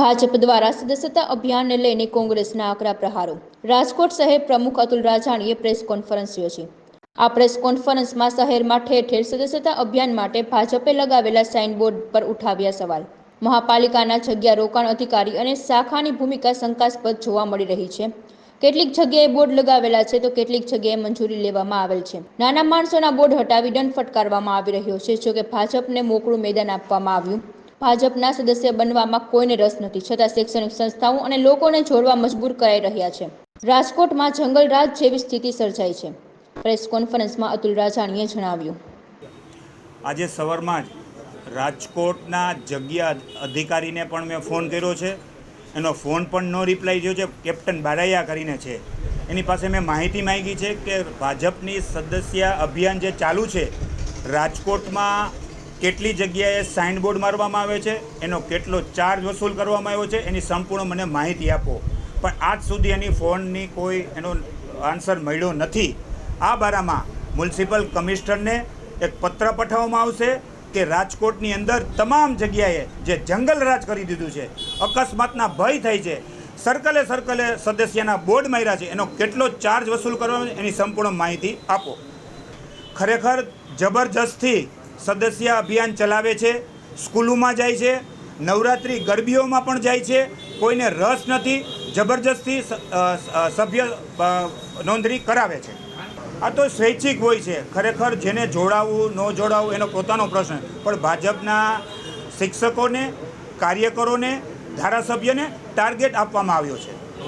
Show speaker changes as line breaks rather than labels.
ભાજપ દ્વારા સદસ્યતા અભિયાનને લઈને કોંગ્રેસના આકરા પ્રહારો. રાજકોટ શહેર પ્રમુખ અતુલ રાજાણીએ પ્રેસ કોન્ફરન્સ યોજી. આ પ્રેસ કોન્ફરન્સમાં શહેરમાં ઠેર ઠેર સદસ્યતા અભિયાન માટે ભાજપે લગાવેલા સાઇનબોર્ડ પર ઉઠાવ્યા સવાલ. મહાપાલિકાના જગ્યા રોકાણ અધિકારી અને શાખાની ભૂમિકા શંકાસ્પદ જોવા મળી રહી છે. કેટલીક જગ્યાએ બોર્ડ લગાવેલા છે તો કેટલીક જગ્યાએ મંજૂરી લેવામાં આવેલ છે. નાના માણસોના બોર્ડ હટાવી દંડ ફટકારવામાં આવી રહ્યો છે, જોકે ભાજપને મોકળું મેદાન આપવામાં આવ્યું. ભાજપના સદસ્ય બનવામાં કોઈને રસ નથી, છતાં શૈક્ષણિક સંસ્થાઓ અને લોકોને જોડવા મજબૂર કરાઈ રહ્યા છે. રાજકોટમાં જંગલરાજ જેવી સ્થિતિ સર્જાઈ છે. પ્રેસ કોન્ફરન્સમાં અતુલ રાજાણીએ જણાવ્યું.
આજે સવારમાં જ રાજકોટના જગ્યા અધિકારીને પણ મેં ફોન કર્યો છે. એનો ફોન પણ નો રિપ્લાય થયો છે. કેપ્ટન બારૈયા કરીને છે. એની પાસે મેં માહિતી માંગી છે કે ભાજપની સદસ્ય અભિયાન જે ચાલુ છે, રાજકોટમાં કેટલી જગ્યાએ સાઇનબોર્ડ મારવામાં આવે છે, એનો કેટલો ચાર્જ વસૂલ કરવામાં આવ્યો છે, એની સંપૂર્ણ મને માહિતી આપો. પણ આજ સુધી એની ફોનની કોઈ એનો આન્સર મળ્યો નથી. આ બારામાં મ્યુનિસિપલ કમિશનરને એક પત્ર પઠાવવામાં આવશે કે રાજકોટની અંદર તમામ જગ્યાએ જે જંગલ રાજ કરી દીધું છે, અકસ્માતના ભય થાય છે સર્કલે સર્કલે સદસ્યના બોર્ડ માર્યા છે, એનો કેટલો ચાર્જ વસૂલ કરવાનો એની સંપૂર્ણ માહિતી આપો. ખરેખર જબરજસ્તથી સદસ્ય અભિયાન ચલાવે છે, સ્કૂલોમાં જાય છે, નવરાત્રિ ગરબીઓમાં પણ જાય છે, કોઈને રસ નથી, જબરજસ્તી સભ્ય નોંધણી કરાવે છે. આ તો સ્વૈચ્છિક હોય છે. ખરેખર જેને જોડાવવું ન જોડાવવું એનો પોતાનો પ્રશ્ન. પણ ભાજપના શિક્ષકોને, કાર્યકરોને, ધારાસભ્યને ટાર્ગેટ આપવામાં આવ્યો છે.